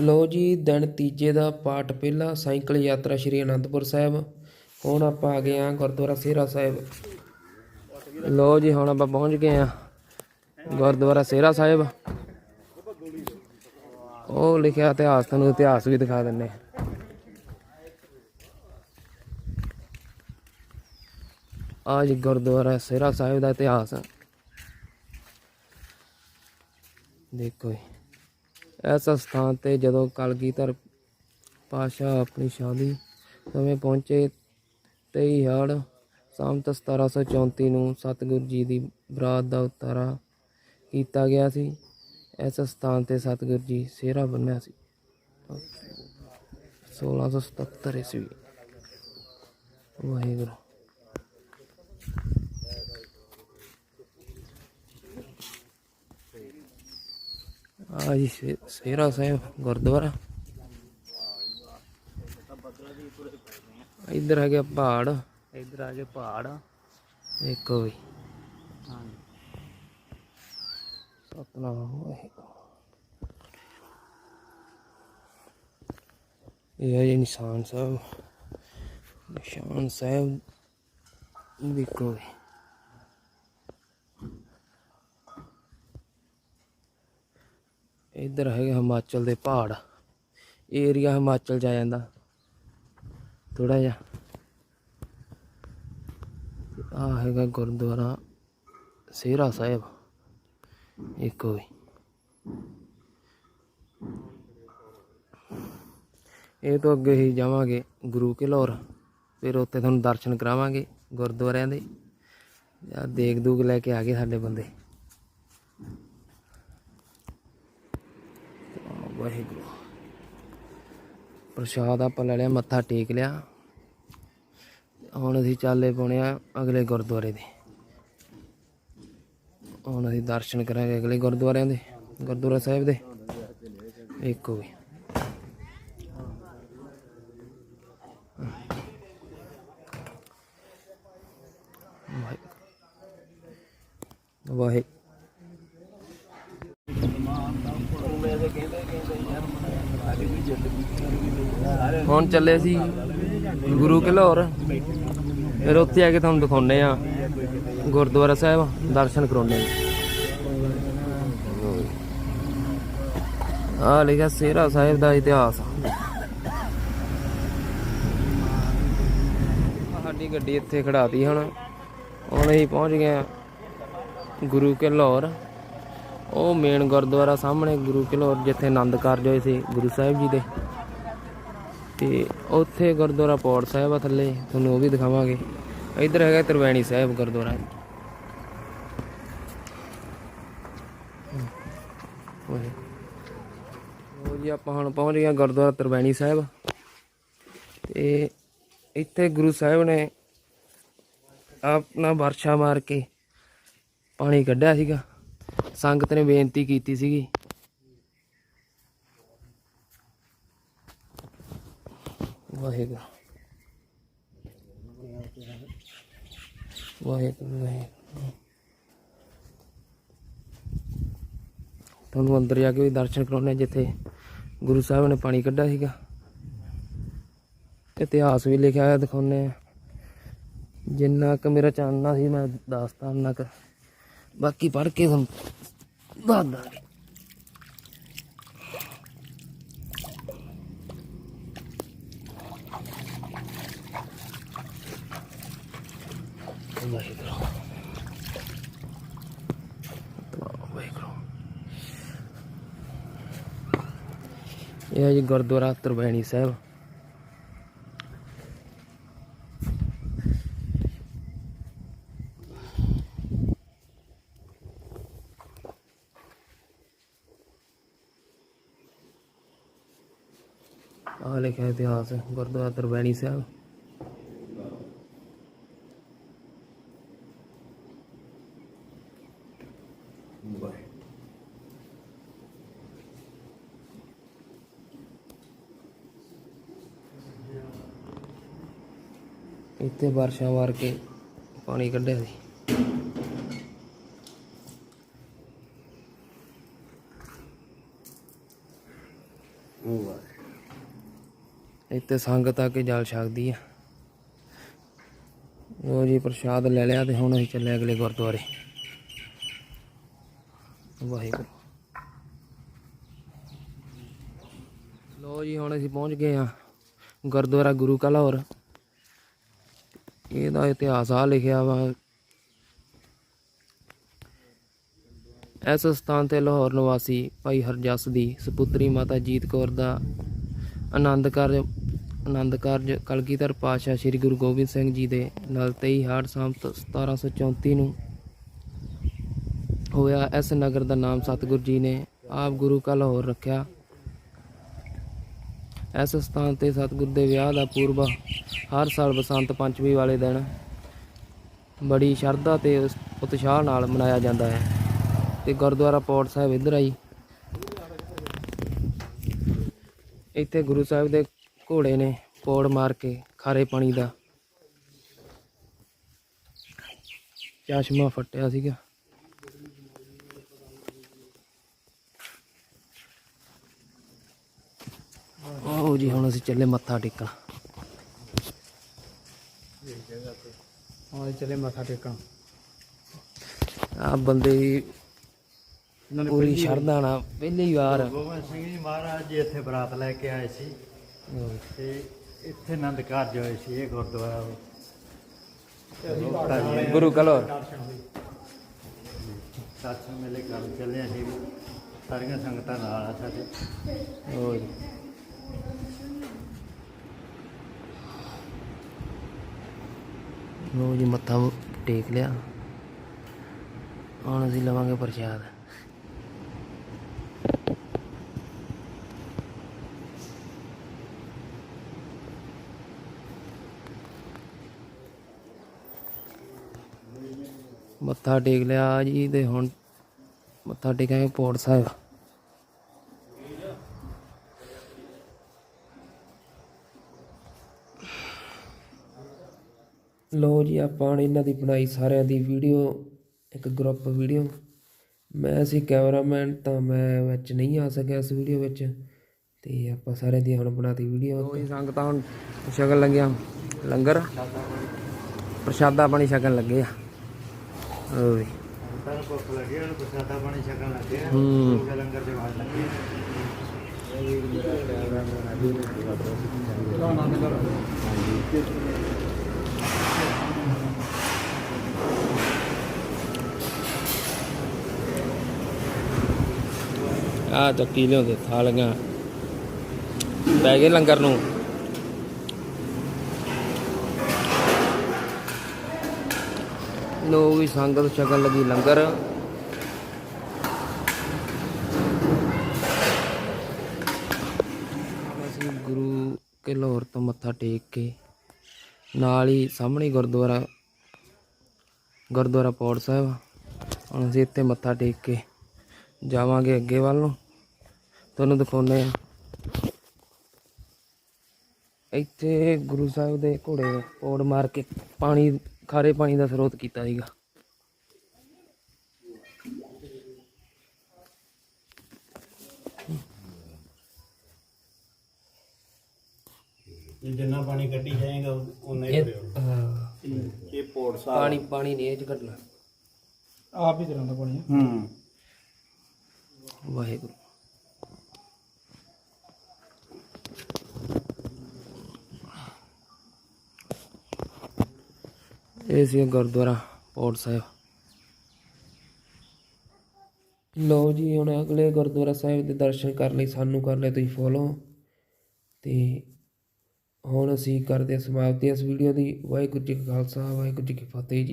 ਲਓ ਜੀ, ਦਿਨ ਤੀਜੇ ਦਾ ਪਾਠ ਪਹਿਲਾ, ਸਾਈਕਲ ਯਾਤਰਾ ਸ਼੍ਰੀ ਅਨੰਦਪੁਰ ਸਾਹਿਬ। ਹੁਣ ਆਪਾਂ ਆ ਗਏ ਆ ਗੁਰਦੁਆਰਾ ਸੇਰਾ ਸਾਹਿਬ। ਲਓ ਜੀ, ਹੁਣ ਆਪਾਂ ਪਹੁੰਚ ਗਏ ਆ ਗੁਰਦੁਆਰਾ ਸੇਰਾ ਸਾਹਿਬ। ਉਹ ਲਿਖਿਆ ਇਤਿਹਾਸ, ਤੁਹਾਨੂੰ ਇਤਿਹਾਸ ਵੀ ਦਿਖਾ ਦਿੰਨੇ ਆ। ਜੀ, ਗੁਰਦੁਆਰਾ ਸੇਰਾ ਸਾਹਿਬ ਦਾ ਇਤਿਹਾਸ। ਦੇਖੋ ਜੀ। ਇਸ ਸਥਾਨ ਤੇ ਜਦੋਂ ਕਲਗੀਧਰ ਪਾਸ਼ਾ ਆਪਣੀ ਸ਼ਾਦੀ ਸਮੇਂ ਪਹੁੰਚੇ 23 ਹੜ ਸੰਮਤ 1734 ਨੂੰ ਸਤਿਗੁਰੂ ਜੀ ਦੀ ਬਰਾਤ ਦਾ ਉਤਾਰਾ ਕੀਤਾ ਗਿਆ ਸੀ, ਇਸ ਸਥਾਨ ਤੇ ਸਤਿਗੁਰੂ ਜੀ ਸਿਹਰਾ ਬੰਨਿਆ ਸੀ। 1677 ਈਸਵੀ। ਵਾਹਿਗੁਰੂ। ਆ ਜੀ ਸੇਰਾ ਸਾਹਿਬ ਗੁਰਦੁਆਰਾ। ਇੱਧਰ ਹੈਗੇ ਪਹਾੜ। ਇਧਰ ਆ ਗਏ ਪਹਾੜ। ਦੇਖੋ ਵੀ। ਹਾਂ ਸਤਨਾਮ ਵਾਹਿਗੁਰੂ। ਇਹ ਹੈ ਜੀ ਨਿਸ਼ਾਨ ਸਾਹਿਬ। ਨਿਸ਼ਾਨ ਸਾਹਿਬ ਦੇਖੋ। ਵੀ ਇੱਧਰ ਹੈਗੇ ਹਿਮਾਚਲ ਦੇ ਪਹਾੜ। ਇਹ ਏਰੀਆ ਹਿਮਾਚਲ ਚ ਆ ਜਾਂਦਾ। ਥੋੜਾ ਜਿਹਾ। ਆ ਹੈਗਾ ਗੁਰਦੁਆਰਾ ਸੇਰਾ ਸਾਹਿਬ। ਇੱਕ ਹੋਈ ਇਹ ਤੋਂ ਅੱਗੇ ਹੀ ਜਾਵਾਂਗੇ ਗੁਰੂ ਕੇ ਲਾਹੌਰ ਫਿਰ ਉੱਥੇ ਤੁਹਾਨੂੰ ਦਰਸ਼ਨ ਕਰਾਵਾਂਗੇ ਗੁਰਦੁਆਰਿਆਂ ਦੇ। ਯਾ ਦੇਖ ਦੂਖ ਲੈ ਕੇ ਆ ਗਏ ਸਾਡੇ ਬੰਦੇ। ਵਾਹਿਗੁਰੂ। ਪ੍ਰਸ਼ਾਦ ਆਪਾਂ ਲੈ ਲਿਆ, ਮੱਥਾ ਟੇਕ ਲਿਆ। ਹੁਣ ਅਸੀਂ ਚਾਲੇ ਪਾਉਣੇ ਆ ਅਗਲੇ ਗੁਰਦੁਆਰੇ ਦੇ। ਹੁਣ ਅਸੀਂ ਦਰਸ਼ਨ ਕਰਾਂਗੇ ਅਗਲੇ ਗੁਰਦੁਆਰਿਆਂ ਦੇ, ਗੁਰਦੁਆਰਾ ਸਾਹਿਬ ਦੇ। ਇੱਕ ਹੋਵੇ ਵਾਹਿ ਹੁਣ ਚੱਲੇ ਸੀ ਗੁਰੂ ਕੇ ਫਿਰ ਉੱਥੇ ਆ ਕੇ ਤੁਹਾਨੂੰ ਦਿਖਾਉਨੇ ਆ ਗੁਰਦੁਆਰਾ ਸਾਹਿਬ, ਦਰਸ਼ਨ ਕਰਾਉਨੇ ਆ ਆ ਲਿਖਿਆ ਸੇਰਾ ਸਾਹਿਬ ਦਾ ਇਤਿਹਾਸ। ਸਾਡੀ ਗੱਡੀ ਇੱਥੇ ਖੜਾਤੀ ਹੁਣ। ਹੁਣ ਅਸੀਂ ਪਹੁੰਚ ਗਏ ਆ ਗੁਰੂ ਕੇ ਉਹ ਮੇਨ ਗੁਰਦੁਆਰਾ ਸਾਹਮਣੇ ਗੁਰੂ ਕੇ ਜਿੱਥੇ ਆਨੰਦ ਕਾਰਜ ਹੋਏ ਸੀ ਗੁਰੂ ਸਾਹਿਬ ਜੀ ਦੇ। ਤੇ ਉੱਥੇ ਗੁਰਦੁਆਰਾ ਪੌੜ ਸਾਹਿਬ ਆ ਥੱਲੇ, ਤੁਹਾਨੂੰ ਉਹ ਵੀ ਦਿਖਾਵਾਂਗੇ। ਇੱਧਰ ਹੈਗਾ ਤਰਵੈਣੀ ਸਾਹਿਬ ਗੁਰਦੁਆਰਾ। ਓਏ। ਉਹ ਜੀ, ਆਪਾਂ ਹੁਣ ਪਹੁੰਚ ਗਏ ਗੁਰਦੁਆਰਾ ਤਰਵੈਣੀ ਸਾਹਿਬ। ਤੇ ਇੱਥੇ ਗੁਰੂ ਸਾਹਿਬ ਨੇ ਆਪਣਾ ਵਰਸ਼ਾ ਮਾਰ ਕੇ ਪਾਣੀ ਕੱਢਿਆ ਸੀਗਾ। ਸੰਗਤ ਨੇ ਬੇਨਤੀ ਕੀਤੀ ਸੀਗੀ ਵਾਹਿਗੁਰੂ। ਵਾਹਿਗੁਰੂ ਵਾਹਿਗੁਰੂ। ਤੁਹਾਨੂੰ ਅੰਦਰ ਜਾ ਕੇ ਵੀ ਦਰਸ਼ਨ ਕਰਾਉਣੇ ਜਿੱਥੇ ਗੁਰੂ ਸਾਹਿਬ ਨੇ ਪਾਣੀ ਕੱਢਿਆ ਸੀਗਾ। ਇਤਿਹਾਸ ਵੀ ਲਿਖਿਆ ਹੋਇਆ ਦਿਖਾਉਣੇ ਆ ਜਿੰਨਾ ਕੁ ਮੇਰਾ ਚਾਨਣਾ ਸੀ, ਮੈਂ ਦੱਸਦਾ ਉਹਨਾਂ ਕੁ। ਬਾਕੀ ਪੜ੍ਹ ਕੇ ਤੁਹਾਨੂੰ ਦੱਸ ਦਾਂਗੇ ਇਹ ਹੈ ਜੀ ਗੁਰਦੁਆਰਾ ਤਰਵੈਣੀ ਸਾਹਿਬ। ਆਹ ਲਿਖਿਆ ਇਤਿਹਾਸ ਗੁਰਦੁਆਰਾ ਤਰਵੈਣੀ ਸਾਹਿਬ। ਇੱਥੇ ਬਾਰਿਸ਼ਾਂ ਮਾਰ ਕੇ ਪਾਣੀ ਕੱਢਿਆ ਸੀ। ਇੱਥੇ ਸੰਗਤ ਆ ਕੇ ਜਲ ਛਕਦੀ ਆ। ਲੋ ਜੀ, ਪ੍ਰਸ਼ਾਦ ਲੈ ਲਿਆ ਤੇ ਹੁਣ ਅਸੀਂ ਚੱਲੇ ਅਗਲੇ ਗੁਰਦੁਆਰੇ। ਵਾਹਿਗੁਰੂ। ਲੋ ਜੀ, ਹੁਣ ਅਸੀਂ ਪਹੁੰਚ ਗਏ ਆ ਗੁਰਦੁਆਰਾ ਗੁਰੂ ਕਾ ਲਾਹੌਰ। ਇਹਦਾ ਇਤਿਹਾਸ ਆ ਲਿਖਿਆ ਵਾ। ਇਸ ਸਥਾਨ ਤੇ ਲਾਹੌਰ ਨਿਵਾਸੀ ਭਾਈ ਹਰਜਸ ਦੀ ਸੁਪੁੱਤਰੀ ਮਾਤਾ ਜੀਤ ਕੌਰ ਦਾ ਆਨੰਦ ਕਾਰਜ ਆਨੰਦ ਕਾਰਜ ਕਲਗੀਧਰ ਪਾਤਸ਼ਾਹ ਸ੍ਰੀ ਗੁਰੂ ਗੋਬਿੰਦ ਸਿੰਘ ਜੀ ਦੇ ਨਾਲ 23 ਹਾੜ ਸੰਮਤ 1734 ਨੂੰ ਹੋਇਆ। ਇਸ ਨਗਰ ਦਾ ਨਾਮ ਸਤਿਗੁਰੂ ਜੀ ਨੇ ਆਪ ਗੁਰੂ ਕਾ ਲਾਹੌਰ ਰੱਖਿਆ। ਇਸ ਸਥਾਨ ਤੇ ਸਤਿਗੁਰ ਦੇ ਵਿਆਹ ਦਾ ਪੂਰਬ ਹਰ ਸਾਲ ਬਸੰਤ ਪੰਚਮੀ ਵਾਲੇ ਦਿਨ ਬੜੀ ਸ਼ਰਧਾ ਤੇ ਉਤਸ਼ਾਹ ਨਾਲ ਮਨਾਇਆ ਜਾਂਦਾ ਹੈ ਤੇ ਗੁਰਦੁਆਰਾ ਪੌੜ ਸਾਹਿਬ ਇੱਧਰ ਆਈ। ਇੱਥੇ ਗੁਰੂ ਸਾਹਿਬ ਦੇ ਘੋੜੇ ਨੇ ਪੌੜ ਮਾਰ ਕੇ ਖਾਰੇ ਪਾਣੀ ਦਾ ਚਸ਼ਮਾ ਫਟਿਆ ਸੀਗਾ। ਉਹ ਜੀ ਹੁਣ ਅਸੀਂ ਚੱਲੇ ਮੱਥਾ ਟੇਕਣ। ਹਾਂ ਚਲੇ ਮੱਥਾ ਟੇਕਣ। ਆ ਬੰਦੇ ਦੀ ਪੂਰੀ ਸ਼ਰਧਾ ਨਾਲ ਪਹਿਲੀ ਵਾਰ। ਗੋਬਿੰਦ ਸਿੰਘ ਜੀ ਮਹਾਰਾਜ ਜੀ ਇੱਥੇ ਬਰਾਤ ਲੈ ਕੇ ਆਏ ਸੀ। ਤੇ ਇੱਥੇ ਆਨੰਦ ਕਾਰਜ ਹੋਏ ਸੀ ਇਹ ਗੁਰਦੁਆਰਾ। ਗੁਰੂ ਕਲੋਰ। ਸਾਥੀ ਮੇਲੇ ਕਰਨ ਚੱਲੇ ਅਸੀਂ। ਵੀ। ਸਾਰੀਆਂ ਸੰਗਤਾਂ ਨਾਲ ਆ ਸਾਡੇ। ਹੋਰ। ਲੋ ਜੀ, ਮੱਥਾ ਟੇਕ ਲਿਆ। ਹੁਣ ਅਸੀਂ ਲਵਾਂਗੇ ਪ੍ਰਸ਼ਾਦ। ਮੱਥਾ ਟੇਕ ਲਿਆ ਜੀ ਤੇ ਹੁਣ ਮੱਥਾ ਟੇਕਾਂਗੇ ਪੋੜ ਸਾਹਿਬ। ਲੋ ਜੀ ਆਪਾਂ ਨੇ ਇਹਨਾਂ ਦੀ ਬਣਾਈ ਸਾਰਿਆਂ ਦੀ ਵੀਡੀਓ ਇੱਕ ਗਰੁੱਪ ਵੀਡੀਓ। ਮੈਂ ਸੀ ਕੈਮਰਾਮੈਨ ਤਾਂ ਮੈਂ ਵਿੱਚ ਨਹੀਂ ਆ ਸਕਿਆ ਇਸ ਵੀਡੀਓ ਵਿੱਚ। ਤੇ ਆਪਾਂ ਸਾਰਿਆਂ ਦੀ ਹੁਣ ਬਣਾਤੀ ਵੀਡੀਓ। ਲੋ ਜੀ ਸੰਗਤਾਂ ਹੁਣ ਛਕਣ ਲੱਗਿਆ। ਲੰਗਰ। ਪ੍ਰਸ਼ਾਦਾ ਪਾਣੀ ਛਕਣ ਲੱਗੇ ਆ। ਓਏ ਨੂੰ ਭੁੱਖ ਲੱਗੀ ਉਹਨੂੰ ਪ੍ਰਸਾਦਾ ਪਾਣੀ ਛਕਣ ਲੱਗੇ ਆ। ਹੂੰ। ਤੇ ਲੰਗਰ ਦੇ ਵੜ ਲੱਗੇ ਆ। ਚੱਕੀ ਲਿਆਉਂਦੇ, ਥਾਲੀਆਂ। ਪੈ ਗਏ ਲੰਗਰ ਨੂੰ। ਲੋ ਵੀ ਸੰਗਤ ਛਕਣ ਲੱਗੀ ਲੰਗਰ। ਅਸੀਂ ਗੁਰੂ ਕੇ ਲਾਹੌਰ ਤੋਂ ਮੱਥਾ ਟੇਕ ਕੇ ਨਾਲ ਹੀ ਸਾਹਮਣੇ ਗੁਰਦੁਆਰਾ ਗੁਰਦੁਆਰਾ ਪੌੜ ਸਾਹਿਬ ਹੁਣ ਅਸੀਂ ਇੱਥੇ ਮੱਥਾ ਟੇਕ ਕੇ ਜਾਵਾਂਗੇ ਅੱਗੇ ਵੱਲ ਨੂੰ। ਤੁਹਾਨੂੰ ਦਿਖਾਉਂਦੇ ਆ ਇੱਥੇ ਗੁਰੂ ਸਾਹਿਬ ਦੇ ਘੋੜੇ ਪੌੜ ਮਾਰ ਕੇ ਪਾਣੀ ਖਾਰੇ ਪਾਣੀ ਦਾ ਸਰੋਤ ਕੀਤਾ ਸੀਗਾ। ਜਿੰਨਾ ਪਾਣੀ ਕੱਢੀ ਜਾਏਗਾ ਉਨਾ ਇਹ ਹਾਂ, ਇਹ ਪੋੜ ਪਾਣੀ ਪਾਣੀ ਨਹੀਂ ਇਹ ਚ ਘਟਣਾ। ਆਪ ਹੀ ਤਰ੍ਹਾਂ ਦਾ ਪਾਣੀ। ਹੂੰ। ਵਾਹਿਗੁਰੂ। ਇਹ ਸੀ ਗੁਰਦੁਆਰਾ ਪੌੜ ਸਾਹਿਬ। ਲੋ ਜੀ, ਹੁਣ ਅਗਲੇ ਗੁਰਦੁਆਰਾ ਸਾਹਿਬ ਦੇ ਦਰਸ਼ਨ ਕਰਨ ਲਈ ਸਾਨੂੰ ਕਰ ਲਿਆ ਤੁਸੀਂ ਫੋਲੋ ਤੇ ਹੁਣ ਅਸੀਂ ਕਰਦੇ ਹਾਂ ਸਮਾਪਤੀ ਇਸ ਵੀਡੀਓ ਦੀ। ਵਾਹਿਗੁਰੂ ਜੀ ਕਾ ਖਾਲਸਾ, ਵਾਹਿਗੁਰੂ ਜੀ ਕੀ ਫਤਿਹ ਜੀ।